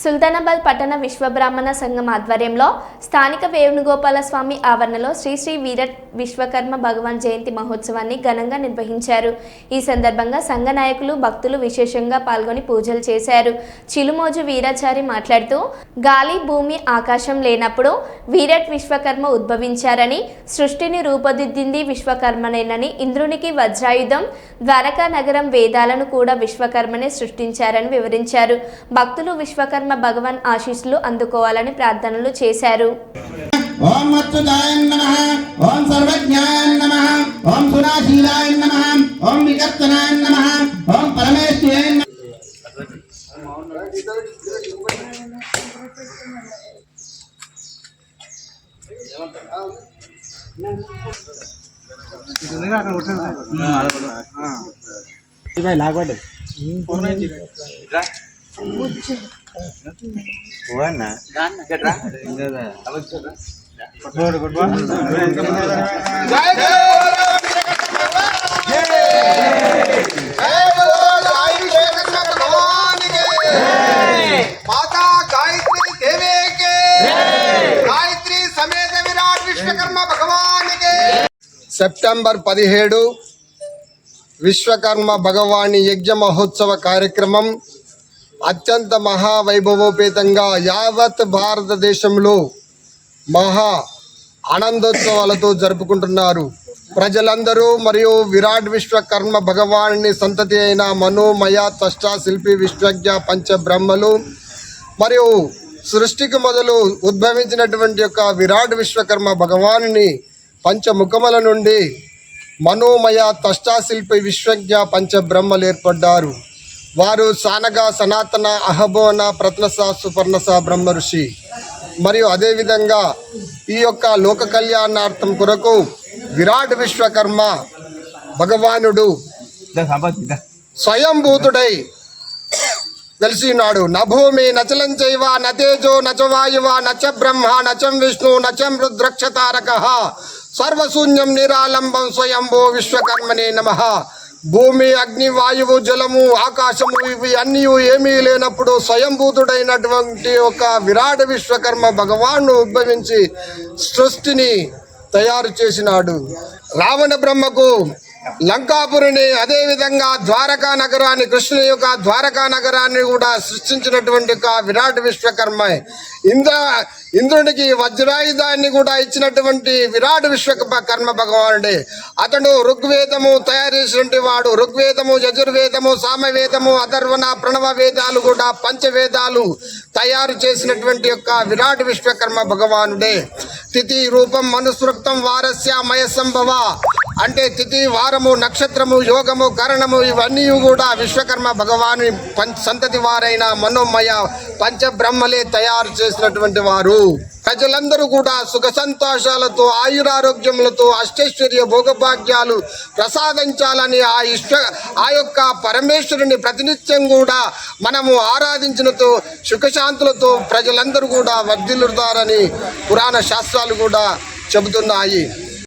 సుల్తానాబాద్ పట్టణ విశ్వబ్రాహ్మణ సంఘం ఆధ్వర్యంలో స్థానిక వేణుగోపాల స్వామి ఆవరణలో శ్రీ శ్రీ వీర విశ్వకర్మ భగవాన్ జయంతి మహోత్సవాన్ని ఘనంగా నిర్వహించారు. ఈ సందర్భంగా సంఘ నాయకులు భక్తులు విశేషంగా పాల్గొని పూజలు చేశారు. చిలుమోజు వీరాచారి మాట్లాడుతూ గాలి భూమి ఆకాశం లేనప్పుడు వీరట్ విశ్వకర్మ ఉద్భవించారని సృష్టిని రూపుదిద్దింది విశ్వకర్మనేనని ఇంద్రునికి వజ్రాయుధం ద్వారకా నగరం వేదాలను కూడా విశ్వకర్మనే సృష్టించారని వివరించారు. భక్తులు విశ్వకర్మ భగవాన్ ఆశీస్సులు అందుకోవాలని ప్రార్థనలు చేశారు. ఓం అచ్యుతాయ నమ. ఓం సర్వజ్ఞాయ నమ. ఓం సురాశీలాయ నమ. ఓం వికర్తనాయ నమ. ఓం పరమేశ్వరాయ నమ. సెప్టెంబర్ పదిహేడు విశ్వకర్మ భగవాని యజ్ఞ మహోత్సవ కార్యక్రమం అత్యంత మహావైభవోపేతంగా యావత్ భారతదేశంలో మహా ఆనందోత్సవాలతో జరుపుకుంటున్నారు. ప్రజలందరూ మరియు విరాట్ విశ్వకర్మ భగవాని సంతతి అయిన మనోమయ త్వష్ట శిల్పి విశ్వజ్ఞ పంచబ్రహ్మలు మరియు సృష్టికి మొదలు ఉద్భవించినటువంటి యొక్క విరాట్ విశ్వకర్మ భగవానుని పంచముఖముల నుండి మనోమయ త్వష్టాశిల్పి విశ్వజ్ఞ పంచబ్రహ్మలు ఏర్పడ్డారు. వారు సానగ సనాతన అహబోన ప్రత్నస సుపర్ణస బ్రహ్మ ఋషి. మరియు అదేవిధంగా ఈ యొక్క లోక కళ్యాణార్థం కొరకు విరాట్ విశ్వకర్మ భగవానుడు స్వయంభూతుడై తెలిసినాడు నభూమి నచలం చైవ నతేజో నచ వాయువ నచ బ్రహ్మ నచం విష్ణు నచం రుద్రక్షతారక. సర్వశూన్యం నిరాలంబం స్వయంభో విశ్వకర్మనే నమ. భూమి అగ్ని వాయువు జలము ఆకాశము ఇవి అన్నీ ఏమీ లేనప్పుడు స్వయంభూతుడైనటువంటి ఒక విరాట విశ్వకర్మ భగవాను ఉద్భవించి సృష్టిని తయారు చేసినాడు. రావణ బ్రహ్మకు లంకాపురిని అదేవిధంగా ద్వారకా నగరాన్ని కృష్ణుని యొక్క ద్వారకా నగరాన్ని కూడా సృష్టించినటువంటి ఒక విరాట్ విశ్వకర్మ. ఇంద్ర ఇంద్రునికి వజ్రాయుధాన్ని కూడా ఇచ్చినటువంటి విరాట్ విశ్వకర్మ భగవానుడే. అతడు ఋగ్వేదము తయారు చేసినటువంటి వాడు. ఋగ్వేదము యజుర్వేదము సామవేదము అధర్వణ ప్రణవ వేదాలు కూడా పంచవేదాలు తయారు చేసినటువంటి యొక్క విరాట్ విశ్వకర్మ భగవానుడే. తిథి రూపం మనుసృక్తం వారస్య మయ సంభవ. అంటే తిథి వారము నక్షత్రము యోగము కరణము ఇవన్నీ కూడా విశ్వకర్మ భగవాని పంచ సంతతి వారైన మనోమయ పంచబ్రహ్మలే తయారు చేసినటువంటి వారు. ప్రజలందరూ కూడా సుఖ సంతోషాలతో ఆయురారోగ్యములతో అష్టైశ్వర్య భోగభాగ్యాలు ప్రసాదించాలని ఆ ఇష్ట ఆ యొక్క పరమేశ్వరుని ప్రతినిత్యం కూడా మనము ఆరాధించినతో సుఖశాంతులతో ప్రజలందరూ కూడా వర్ధిల్లుతారని పురాణ శాస్త్రాలు కూడా చెబుతున్నాయి.